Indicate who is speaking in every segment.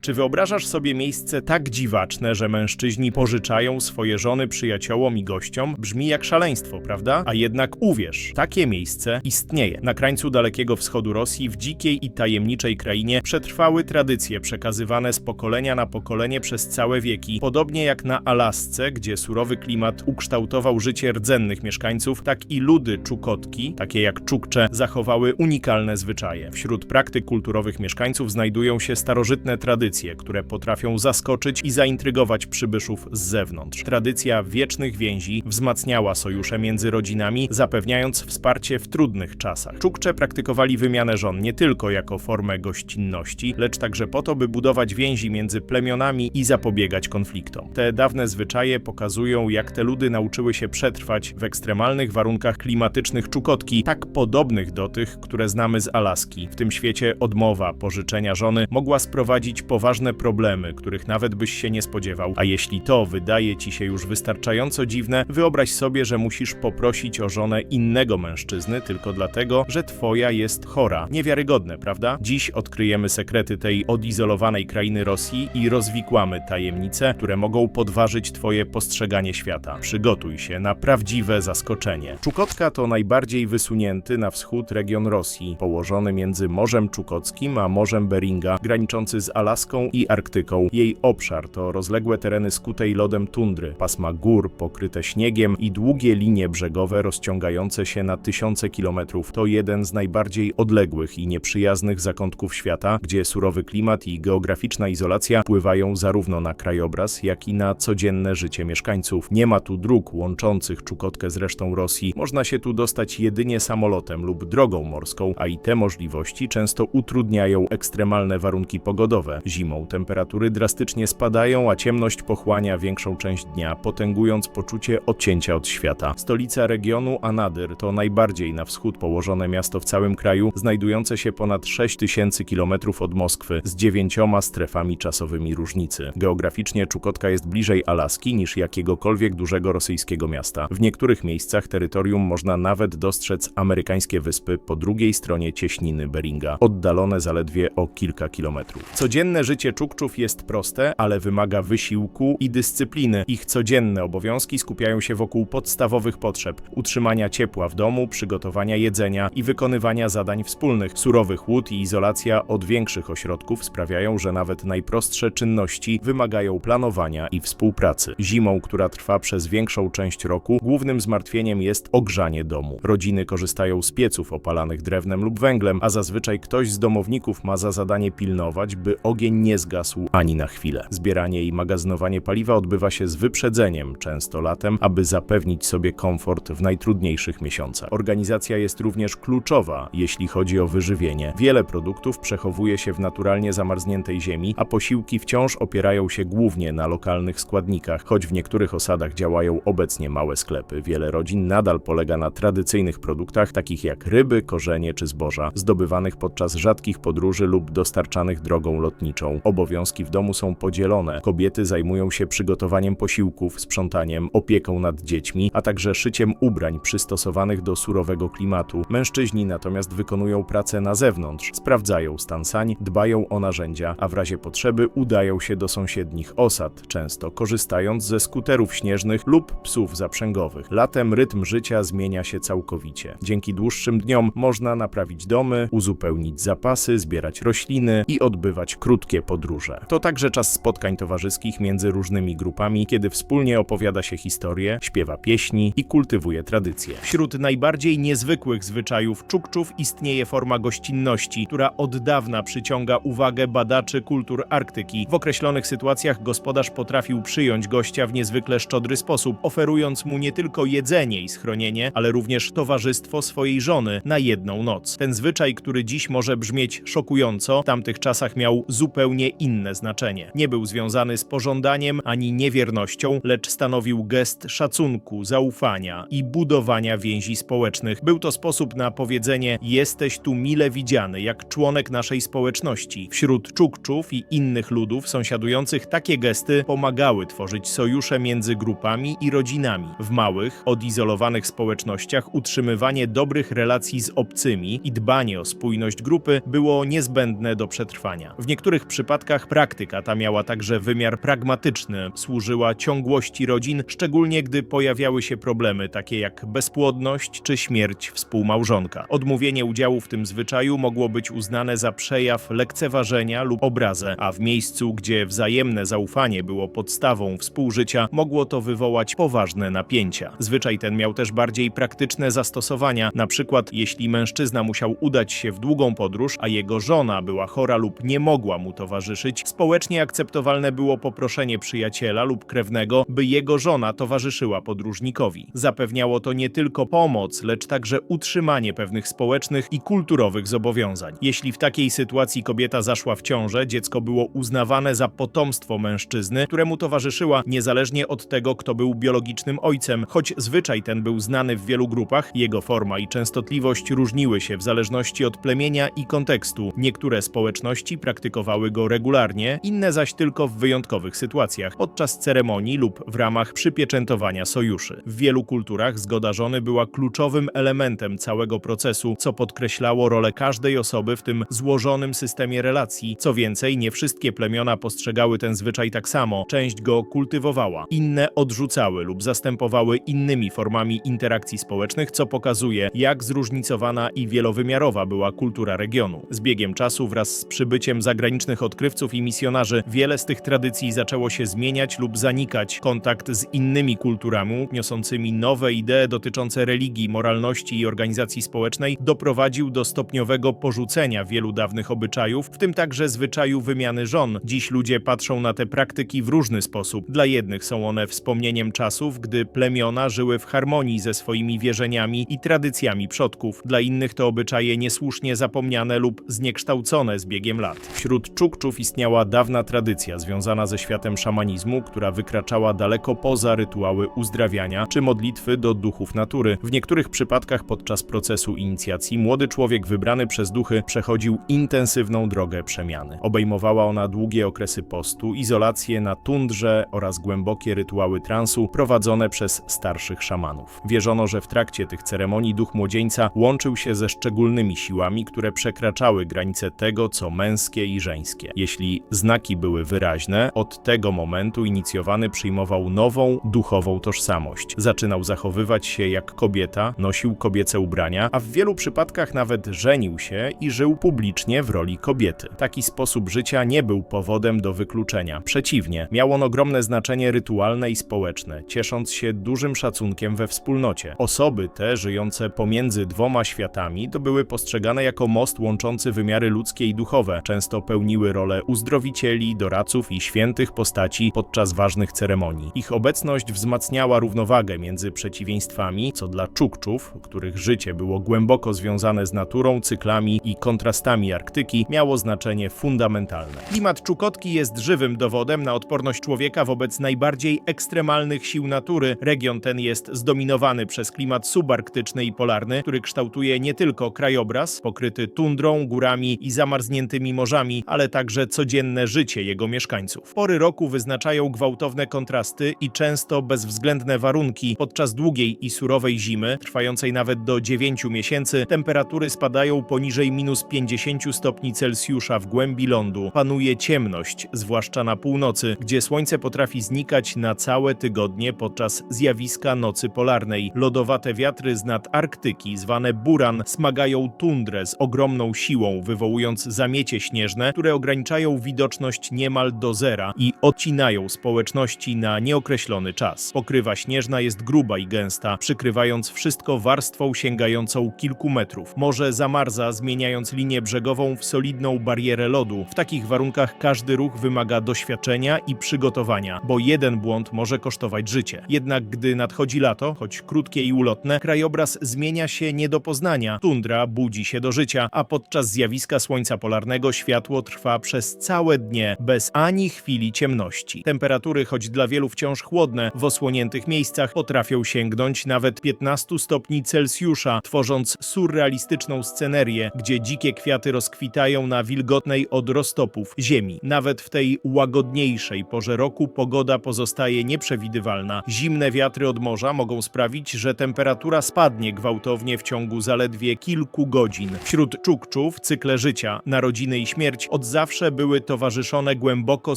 Speaker 1: Czy wyobrażasz sobie miejsce tak dziwaczne, że mężczyźni pożyczają swoje żony przyjaciołom i gościom? Brzmi jak szaleństwo, prawda? A jednak uwierz, takie miejsce istnieje. Na krańcu dalekiego wschodu Rosji, w dzikiej i tajemniczej krainie, przetrwały tradycje przekazywane z pokolenia na pokolenie przez całe wieki. Podobnie jak na Alasce, gdzie surowy klimat ukształtował życie rdzennych mieszkańców, tak i ludy Czukotki, takie jak Czukcze, zachowały unikalne zwyczaje. Wśród praktyk kulturowych mieszkańców znajdują się starożytne tradycje, które potrafią zaskoczyć i zaintrygować przybyszów z zewnątrz. Tradycja wiecznych więzi wzmacniała sojusze między rodzinami, zapewniając wsparcie w trudnych czasach. Czukcze praktykowali wymianę żon nie tylko jako formę gościnności, lecz także po to, by budować więzi między plemionami i zapobiegać konfliktom. Te dawne zwyczaje pokazują, jak te ludy nauczyły się przetrwać w ekstremalnych warunkach klimatycznych Czukotki, tak podobnych do tych, które znamy z Alaski. W tym świecie odmowa pożyczenia żony mogła sprowadzić poważne problemy, których nawet byś się nie spodziewał. A jeśli to wydaje ci się już wystarczająco dziwne, wyobraź sobie, że musisz poprosić o żonę innego mężczyzny tylko dlatego, że twoja jest chora. Niewiarygodne, prawda? Dziś odkryjemy sekrety tej odizolowanej krainy Rosji i rozwikłamy tajemnice, które mogą podważyć twoje postrzeganie świata. Przygotuj się na prawdziwe zaskoczenie. Czukotka to najbardziej wysunięty na wschód region Rosji, położony między Morzem Czukockim a Morzem Beringa, graniczący z Alaską i Arktyką. Jej obszar to rozległe tereny skutej lodem tundry, pasma gór pokryte śniegiem i długie linie brzegowe rozciągające się na tysiące kilometrów. To jeden z najbardziej odległych i nieprzyjaznych zakątków świata, gdzie surowy klimat i geograficzna izolacja wpływają zarówno na krajobraz, jak i na codzienne życie mieszkańców. Nie ma tu dróg łączących Czukotkę z resztą Rosji. Można się tu dostać jedynie samolotem lub drogą morską, a i te możliwości często utrudniają ekstremalne warunki pogodowe. Zimą temperatury drastycznie spadają, a ciemność pochłania większą część dnia, potęgując poczucie odcięcia od świata. Stolica regionu Anadyr to najbardziej na wschód położone miasto w całym kraju, znajdujące się ponad 6000 km od Moskwy, z dziewięcioma strefami czasowymi różnicy. Geograficznie Czukotka jest bliżej Alaski niż jakiegokolwiek dużego rosyjskiego miasta. W niektórych miejscach terytorium można nawet dostrzec amerykańskie wyspy po drugiej stronie cieśniny Beringa, oddalone zaledwie o kilka kilometrów. Codzienne życie Czukczów jest proste, ale wymaga wysiłku i dyscypliny. Ich codzienne obowiązki skupiają się wokół podstawowych potrzeb: utrzymania ciepła w domu, przygotowania jedzenia i wykonywania zadań wspólnych. Surowy chłód i izolacja od większych ośrodków sprawiają, że nawet najprostsze czynności wymagają planowania i współpracy. Zimą, która trwa przez większą część roku, głównym zmartwieniem jest ogrzanie domu. Rodziny korzystają z pieców opalanych drewnem lub węglem, a zazwyczaj ktoś z domowników ma za zadanie pilnować, by ogień nie zgasł ani na chwilę. Zbieranie i magazynowanie paliwa odbywa się z wyprzedzeniem, często latem, aby zapewnić sobie komfort w najtrudniejszych miesiącach. Organizacja jest również kluczowa, jeśli chodzi o wyżywienie. Wiele produktów przechowuje się w naturalnie zamarzniętej ziemi, a posiłki wciąż opierają się głównie na lokalnych składnikach. Choć w niektórych osadach działają obecnie małe sklepy, wiele rodzin nadal polega na tradycyjnych produktach, takich jak ryby, korzenie czy zboża, zdobywanych podczas rzadkich podróży lub dostarczanych drogą lotniczą. Obowiązki w domu są podzielone. Kobiety zajmują się przygotowaniem posiłków, sprzątaniem, opieką nad dziećmi, a także szyciem ubrań przystosowanych do surowego klimatu. Mężczyźni natomiast wykonują pracę na zewnątrz, sprawdzają stan sań, dbają o narzędzia, a w razie potrzeby udają się do sąsiednich osad, często korzystając ze skuterów śnieżnych lub psów zaprzęgowych. Latem rytm życia zmienia się całkowicie. Dzięki dłuższym dniom można naprawić domy, uzupełnić zapasy, zbierać rośliny i odbywać krótkie podróże. To także czas spotkań towarzyskich między różnymi grupami, kiedy wspólnie opowiada się historię, śpiewa pieśni i kultywuje tradycje. Wśród najbardziej niezwykłych zwyczajów Czukczów istnieje forma gościnności, która od dawna przyciąga uwagę badaczy kultur Arktyki. W określonych sytuacjach gospodarz potrafił przyjąć gościa w niezwykle szczodry sposób, oferując mu nie tylko jedzenie i schronienie, ale również towarzystwo swojej żony na jedną noc. Ten zwyczaj, który dziś może brzmieć szokująco, w tamtych czasach miał zupełnie inne znaczenie. Nie był związany z pożądaniem ani niewiernością, lecz stanowił gest szacunku, zaufania i budowania więzi społecznych. Był to sposób na powiedzenie: Jesteś tu mile widziany, jak członek naszej społeczności. Wśród Czukczów i innych ludów sąsiadujących takie gesty pomagały tworzyć sojusze między grupami i rodzinami. W małych, odizolowanych społecznościach utrzymywanie dobrych relacji z obcymi i dbanie o spójność grupy było niezbędne do przetrwania. W niektórych przypadkach praktyka ta miała także wymiar pragmatyczny, służyła ciągłości rodzin, szczególnie gdy pojawiały się problemy takie jak bezpłodność czy śmierć współmałżonka. Odmówienie udziału w tym zwyczaju mogło być uznane za przejaw lekceważenia lub obrazę, a w miejscu, gdzie wzajemne zaufanie było podstawą współżycia, mogło to wywołać poważne napięcia. Zwyczaj ten miał też bardziej praktyczne zastosowania, na przykład jeśli mężczyzna musiał udać się w długą podróż, a jego żona była chora lub nie mogła mu towarzyszyć, społecznie akceptowalne było poproszenie przyjaciela lub krewnego, by jego żona towarzyszyła podróżnikowi. Zapewniało to nie tylko pomoc, lecz także utrzymanie pewnych społecznych i kulturowych zobowiązań. Jeśli w takiej sytuacji kobieta zaszła w ciążę, dziecko było uznawane za potomstwo mężczyzny, któremu towarzyszyła niezależnie od tego, kto był biologicznym ojcem, choć zwyczaj ten był znany w wielu grupach, jego forma i częstotliwość różniły się w zależności od plemienia i kontekstu. Niektóre społeczności praktykowały go regularnie, inne zaś tylko w wyjątkowych sytuacjach, podczas ceremonii lub w ramach przypieczętowania sojuszy. W wielu kulturach zgoda żony była kluczowym elementem całego procesu, co podkreślało rolę każdej osoby w tym złożonym systemie relacji. Co więcej, nie wszystkie plemiona postrzegały ten zwyczaj tak samo. Część go kultywowała, inne odrzucały lub zastępowały innymi formami interakcji społecznych, co pokazuje, jak zróżnicowana i wielowymiarowa była kultura regionu. Z biegiem czasu wraz z przybyciem zagranicznych odkrywców i misjonarzy wiele z tych tradycji zaczęło się zmieniać lub zanikać. Kontakt z innymi kulturami, niosącymi nowe idee dotyczące religii, moralności i organizacji społecznej, doprowadził do stopniowego porzucenia wielu dawnych obyczajów, w tym także zwyczaju wymiany żon. Dziś ludzie patrzą na te praktyki w różny sposób. Dla jednych są one wspomnieniem czasów, gdy plemiona żyły w harmonii ze swoimi wierzeniami i tradycjami przodków. Dla innych to obyczaje niesłusznie zapomniane lub zniekształcone z biegiem lat. Wśród Czukczów istniała dawna tradycja związana ze światem szamanizmu, która wykraczała daleko poza rytuały uzdrawiania czy modlitwy do duchów natury. W niektórych przypadkach podczas procesu inicjacji młody człowiek wybrany przez duchy przechodził intensywną drogę przemiany. Obejmowała ona długie okresy postu, izolację na tundrze oraz głębokie rytuały transu prowadzone przez starszych szamanów. Wierzono, że w trakcie tych ceremonii duch młodzieńca łączył się ze szczególnymi siłami, które przekraczały granice tego, co męskie i żeńskie. Jeśli znaki były wyraźne, od tego momentu inicjowany przyjmował nową, duchową tożsamość. Zaczynał zachowywać się jak kobieta, nosił kobiece ubrania, a w wielu przypadkach nawet żenił się i żył publicznie w roli kobiety. Taki sposób życia nie był powodem do wykluczenia. Przeciwnie, miał on ogromne znaczenie rytualne i społeczne, ciesząc się dużym szacunkiem we wspólnocie. Osoby te, żyjące pomiędzy dwoma światami, to były postrzegane jako most łączący wymiary ludzkie i duchowe. Często pełniły rolę uzdrowicieli, doradców i świętych postaci podczas ważnych ceremonii. Ich obecność wzmacniała równowagę między przeciwieństwami, co dla Czukczów, których życie było głęboko związane z naturą, cyklami i kontrastami Arktyki, miało znaczenie fundamentalne. Klimat Czukotki jest żywym dowodem na odporność człowieka wobec najbardziej ekstremalnych sił natury. Region ten jest zdominowany przez klimat subarktyczny i polarny, który kształtuje nie tylko krajobraz pokryty tundrą, górami i zamarzniętymi morzami, ale także codzienne życie jego mieszkańców. Pory roku wyznaczają gwałtowne kontrasty i często bezwzględne warunki. Podczas długiej i surowej zimy, trwającej nawet do 9 miesięcy, temperatury spadają poniżej minus 50 stopni Celsjusza w głębi lądu. Panuje ciemność, zwłaszcza na północy, gdzie słońce potrafi znikać na całe tygodnie podczas zjawiska nocy polarnej. Lodowate wiatry z nad Arktyki, zwane buran, smagają tundrę z ogromną siłą, wywołując zamiecie śnieżne, które ograniczają widoczność niemal do zera i odcinają społeczności na nieokreślony czas. Pokrywa śnieżna jest gruba i gęsta, przykrywając wszystko warstwą sięgającą kilku metrów. Morze zamarza, zmieniając linię brzegową w solidną barierę lodu. W takich warunkach każdy ruch wymaga doświadczenia i przygotowania, bo jeden błąd może kosztować życie. Jednak gdy nadchodzi lato, choć krótkie i ulotne, krajobraz zmienia się nie do poznania. Tundra budzi się do życia, a podczas zjawiska słońca polarnego światło trwa przez całe dnie, bez ani chwili ciemności. Temperatury, choć dla wielu wciąż chłodne, w osłoniętych miejscach potrafią sięgnąć nawet 15 stopni Celsjusza, tworząc surrealistyczną scenerię, gdzie dzikie kwiaty rozkwitają na wilgotnej od roztopów ziemi. Nawet w tej łagodniejszej porze roku pogoda pozostaje nieprzewidywalna. Zimne wiatry od morza mogą sprawić, że temperatura spadnie gwałtownie w ciągu zaledwie kilku godzin. Wśród Czukczów cykle życia, narodziny i śmierć od zawsze były towarzyszone głęboko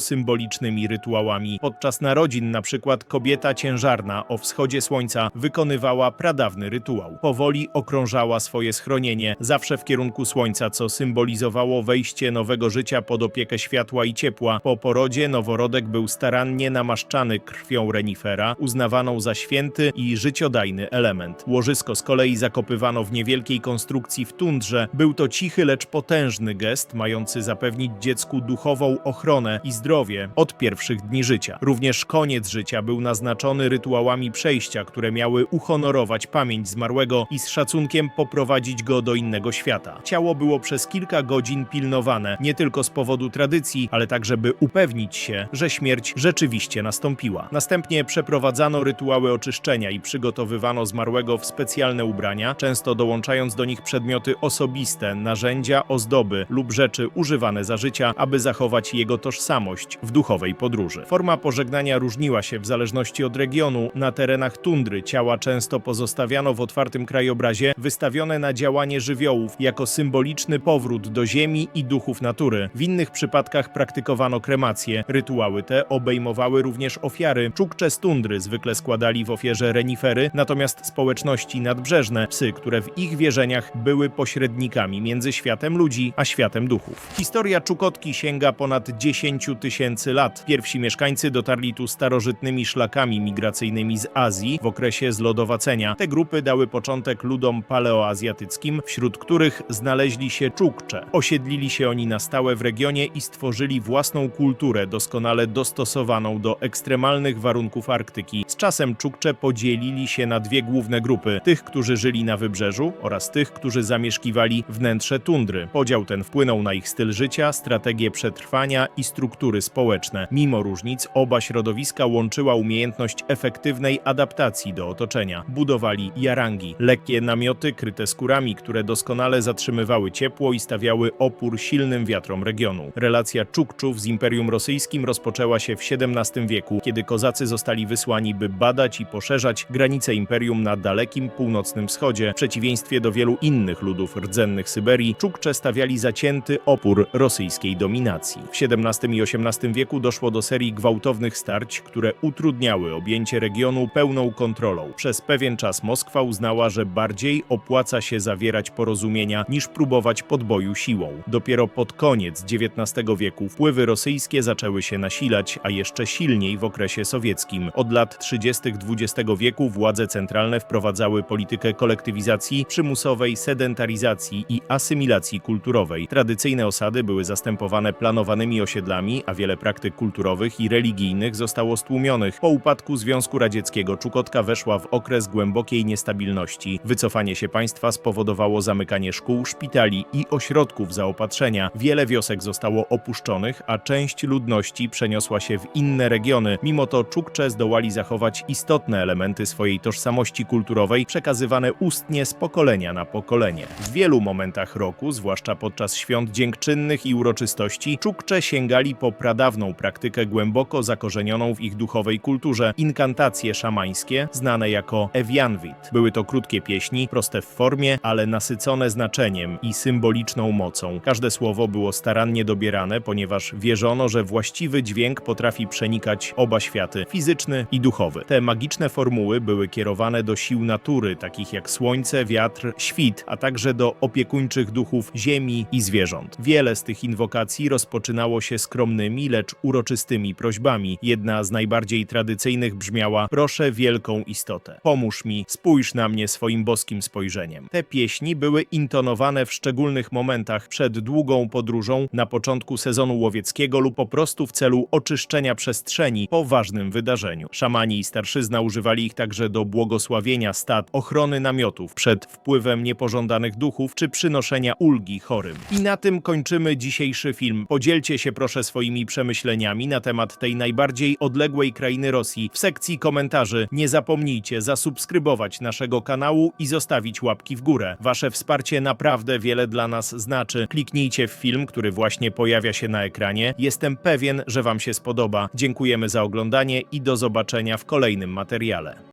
Speaker 1: symbolicznymi rytuałami. Podczas narodzin na przykład kobieta ciężarna o wschodzie słońca wykonywała pradawny rytuał. Powoli okrążała swoje schronienie, zawsze w kierunku słońca, co symbolizowało wejście nowego życia pod opiekę światła i ciepła. Po porodzie noworodek był starannie namaszczany krwią renifera, uznawaną za święty i życiodajny element. Łożysko z kolei zakopywano w niewielkiej konstrukcji w tundrze. Był to cichy, lecz potężny gest, mający zapewnić dziecku duchową ochronę i zdrowie od pierwszych dni życia. Również koniec życia był naznaczony rytuałami przejścia, które miały uhonorować pamięć zmarłego i z szacunkiem poprowadzić go do innego świata. Ciało było przez kilka godzin pilnowane, nie tylko z powodu tradycji, ale także by upewnić się, że śmierć rzeczywiście nastąpiła. Następnie przeprowadzano rytuały oczyszczenia i przygotowywano zmarłego w specjalne ubrania, często dołączając do nich przedmioty osobiste, narzędzia, ozdoby lub rzeczy używane za życia, aby zachować jego tożsamość w duchowej podróży. Forma pożegnania różniła się w zależności od regionu. Na terenach tundry ciała często pozostawiano w otwartym krajobrazie, wystawione na działanie żywiołów jako symboliczny powrót do ziemi i duchów natury. W innych przypadkach praktykowano kremację. Rytuały te obejmowały również ofiary. Czukcze z tundry zwykle składali w ofierze renifery, natomiast społeczności nadbrzeżne psy, które w ich wierzeniach były pośrednikami między światem ludzi a światem duchów. Historia Czukotki sięga ponad 10 tysięcy lat. Pierwsi mieszkańcy dotarli tu starożytnymi szlakami migracyjnymi z Azji w okresie zlodowacenia. Te grupy dały początek ludom paleoazjatyckim, wśród których znaleźli się Czukcze. Osiedlili się oni na stałe w regionie i stworzyli własną kulturę doskonale dostosowaną do ekstremalnych warunków Arktyki. Z czasem Czukcze podzielili się na dwie główne grupy: tych, którzy żyli na wybrzeżu oraz tych, którzy zamieszkiwali wnętrze tundry. Podział ten wpłynął na ich styl życia, strategie przetrwania i struktury społeczne. Mimo różnic, oba środowiska łączyła umiejętność efektywnej adaptacji do otoczenia. Budowali jarangi, lekkie namioty kryte skórami, które doskonale zatrzymywały ciepło i stawiały opór silnym wiatrom regionu. Relacja Czukczów z Imperium Rosyjskim rozpoczęła się w XVII wieku, kiedy kozacy zostali wysłani, by badać i poszerzać granice imperium na dalekim północnym wschodzie. W przeciwieństwie do wielu innych ludów rdzennych Syberii, Czukcze stawiali zacięty opór rosyjskiej dominacji. W XVII i XVIII wieku doszło do serii gwałtownych starć, które utrudniały objęcie regionu pełną kontrolą. Przez pewien czas Moskwa uznała, że bardziej opłaca się zawierać porozumienia niż próbować podboju siłą. Dopiero pod koniec XIX wieku wpływy rosyjskie zaczęły się nasilać, a jeszcze silniej w okresie sowieckim. Od lat 30. XX wieku władze centralne wprowadzały politykę kolektywizacji, przymusowej sedentaryzacji i asymilacji kulturowej. Tradycyjne osady były zastępowane planowanymi osiedlami, a wiele praktyk kulturowych i religijnych zostało stłumionych. Po upadku Związku Radzieckiego Czukotka weszła w okres głębokiej niestabilności. Wycofanie się państwa spowodowało zamykanie szkół, szpitali i ośrodków zaopatrzenia. Wiele wiosek zostało opuszczonych, a część ludności przeniosła się w inne regiony. Mimo to Czukcze zdołali zachować istotne elementy swojej tożsamości kulturowej, przekazywane ustnie z pokolenia na pokolenie. W wielu momentach roku, zwłaszcza podczas świąt dziękczynnych i uroczystości, Czukcze sięgali po pradawną praktykę głęboko zakorzenioną w ich duchowej kulturze inkantacje szamańskie, znane jako Evianwit. Były to krótkie pieśni, proste w formie, ale nasycone znaczeniem i symboliczną mocą. Każde słowo było starannie dobierane, ponieważ wierzono, że właściwy dźwięk potrafi przenikać oba światy fizyczny i duchowy. Te magiczne formuły były kierowane do sił natury, takich jak słońce, wiatr, świt, a także do opiekuńczych duchów ziemi i zwierząt. Wiele z tych inwokacji rozpoczynało się skromnymi, lecz uroczystymi prośbami. Jedna z najbardziej tradycyjnych brzmiała: Proszę wielką istotę, pomóż mi, spójrz na mnie swoim boskim spojrzeniem. Te pieśni były intonowane w szczególnych momentach przed długą podróżą, na początku sezonu łowieckiego lub po prostu w celu oczyszczenia przestrzeni po ważnym wydarzeniu. Szamani i starszyzna używali ich także do błogosławienia stad, ochrony namiotów przed wpływem niepożądanych duchów czy przynoszenia ulgi chorym. I na tym kończymy dzisiejszy film. Podzielcie się proszę swoimi przemyśleniami na temat tej najbardziej odległej krainy Rosji w sekcji komentarzy. Nie zapomnijcie zasubskrybować naszego kanału i zostawić łapki w górę. Wasze wsparcie naprawdę wiele dla nas znaczy. Kliknijcie w film, który właśnie pojawia się na ekranie. Jestem pewien, że Wam się spodoba. Dziękujemy za oglądanie i do zobaczenia w kolejnym materiale.